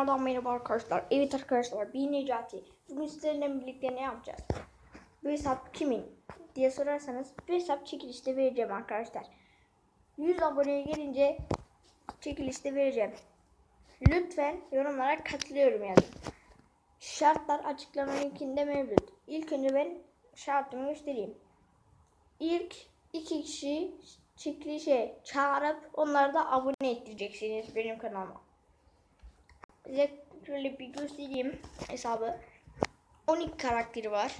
tekrardan merhaba arkadaşlar. Evet arkadaşlar bir Necati. Bugün sizlerle birlikte ne yapacağız? Bu hesap kimin? diye sorarsanız bu hesap çekilişte vereceğim arkadaşlar. 100 aboneye gelince çekilişte vereceğim. Lütfen yorumlara katılıyorum yazın. Şartlar açıklama linkinde mevcut. İlk önce ben şartımı göstereyim. İlk iki kişi çekilişe çağırıp onları da abone ettireceksiniz benim kanalıma. Size şöyle bir göstereyim hesabı. 12 karakteri var.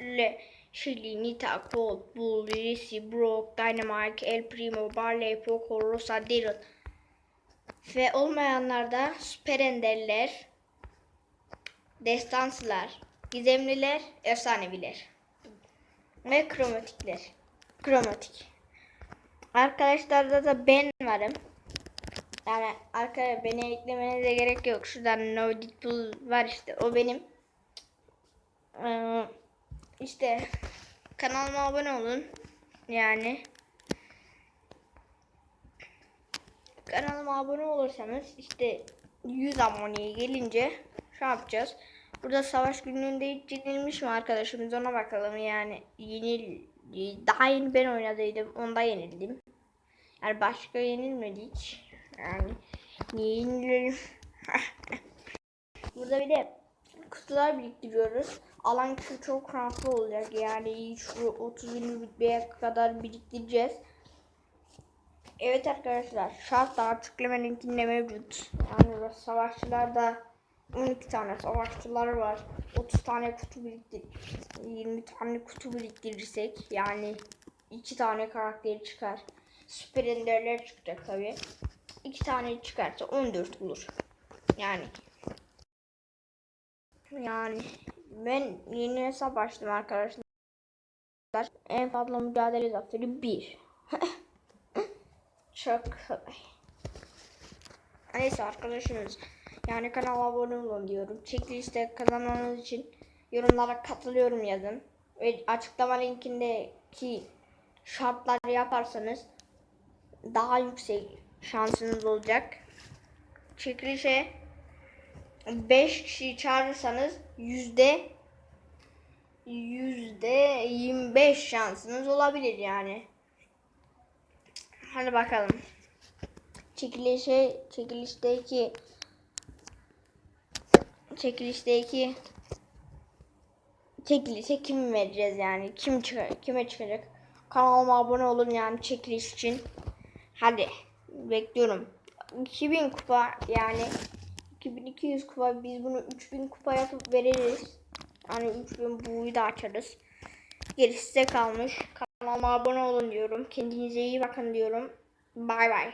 Le, Shelly, Nita, Colt, Bull, Lizzie, Brock, Dynamite, El Primo, Barley, Poco, Rosa, Daryl. Ve olmayanlar da Süper Enderler, Destansılar, Gizemliler, Efsaneviler. Ve Kromatikler. Kromatik. Arkadaşlarda da ben varım. Yani arkadaşlar beni eklemenize gerek yok. Şuradan No Deadpool var işte. O benim. Ee, işte kanalıma abone olun. Yani kanalıma abone olursanız işte 100 aboneye gelince şey yapacağız. Burada savaş günlüğünde hiç yenilmiş mi arkadaşımız ona bakalım yani yenil daha yeni ben oynadıydım onda yenildim. Yani başka yenilmedik. Yani yenilelim? Burada bir de kutular biriktiriyoruz. Alan çok rahatlı olacak. Yani şu 30 bin bitmeye kadar biriktireceğiz. Evet arkadaşlar şartlar açıklama linkinde mevcut. Yani savaşçılarda 12 tane savaşçılar var. 30 tane kutu biriktir 20 tane kutu biriktirirsek yani 2 tane karakteri çıkar. Süper çıkacak tabi. 2 tane çıkarsa 14 olur. Yani yani ben yeni hesap açtım arkadaşlar. En fazla mücadele zaferi 1. Çok. Neyse arkadaşımız. Yani kanala abone olun diyorum. Çekilişte kazanmanız için yorumlara katılıyorum yazın. Ve açıklama linkindeki şartlar yaparsanız daha yüksek şansınız olacak. Çekilişe 5 kişi çağırırsanız yüzde yüzde 25 şansınız olabilir yani. Hadi bakalım. Çekilişe çekilişteki çekilişteki çekilişe kim vereceğiz yani? Kim çıkar, kime çıkacak? Kanalıma abone olun yani çekiliş için. Hadi bekliyorum. 2000 kupa yani 2200 kupa biz bunu 3000 kupa yapıp veririz. Hani 3000 buyu da açarız. Gerisi size kalmış. Kanalıma abone olun diyorum. Kendinize iyi bakın diyorum. Bay bay.